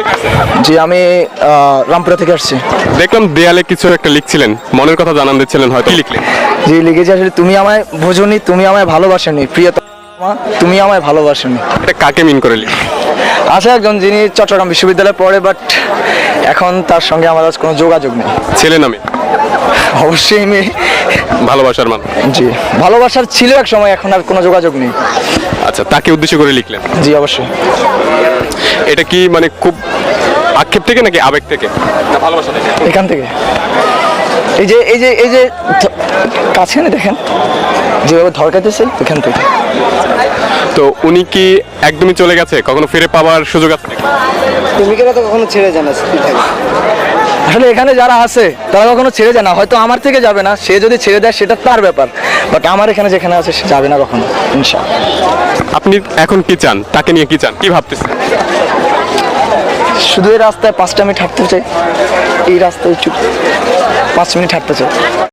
থেকে আসছেন? জি আমি রামপুরা থেকে আসছি। দেখলাম দেয়ালে কিছু একটা লিখছিলেন। মনের কথা জানান দিচ্ছিলেন হয়তো। কি লিখলেন? জি লিখেছি আসলে তুমি আমায় বোঝনি তুমি আমায় ভালোবাসেনি প্রিয়তমা তুমি আমায় ভালোবাসেনি। এটা কাকে মিন করে লিখলেন? আছে একজন যিনি চট্টগ্রাম বিশ্ববিদ্যালয়ে পড়ে বাট এখন তার সঙ্গে আমার আজ কোনো যোগাযোগ নেই। ছেলে নামে অবশ্যই মেয়ে। ভালোবাসার মান? জি ভালোবাসার ছিল এক সময় এখন আর কোনো যোগাযোগ নেই। আচ্ছা তাকে উদ্দেশ্য করে লিখলেন? জি অবশ্যই। এটা কি মানে খুব আক্ষেপ থেকে নাকি আবেগ থেকে? না ভালোবাসা থেকে। এখান থেকে। এই যে এই যে এই যে কাছে দেখেন যেভাবে ধরকাতেছে এখান থেকে। তো উনি কি একদমই চলে গেছে? কখনো ফিরে পাওয়ার সুযোগ আছে প্রেমিকেরা তো কখনো ছেড়ে যায় না আসলে এখানে যারা আছে তারা কখনো ছেড়ে যায় না। হয়তো আমার থেকে যাবে না সে যদি ছেড়ে দেয় সেটা তার ব্যাপার। বাট আমার এখানে যেখানে আছে সে যাবে না কখনো ইনশাআল্লাহ। আপনি এখন কি চান? তাকে নিয়ে কি চান? কি ভাবতেছেন? শুধু এই রাস্তায় পাঁচটা মিনিট হাঁটতে চাই এই রাস্তায় চুপ। পাঁচ মিনিট হাঁটতে চাই।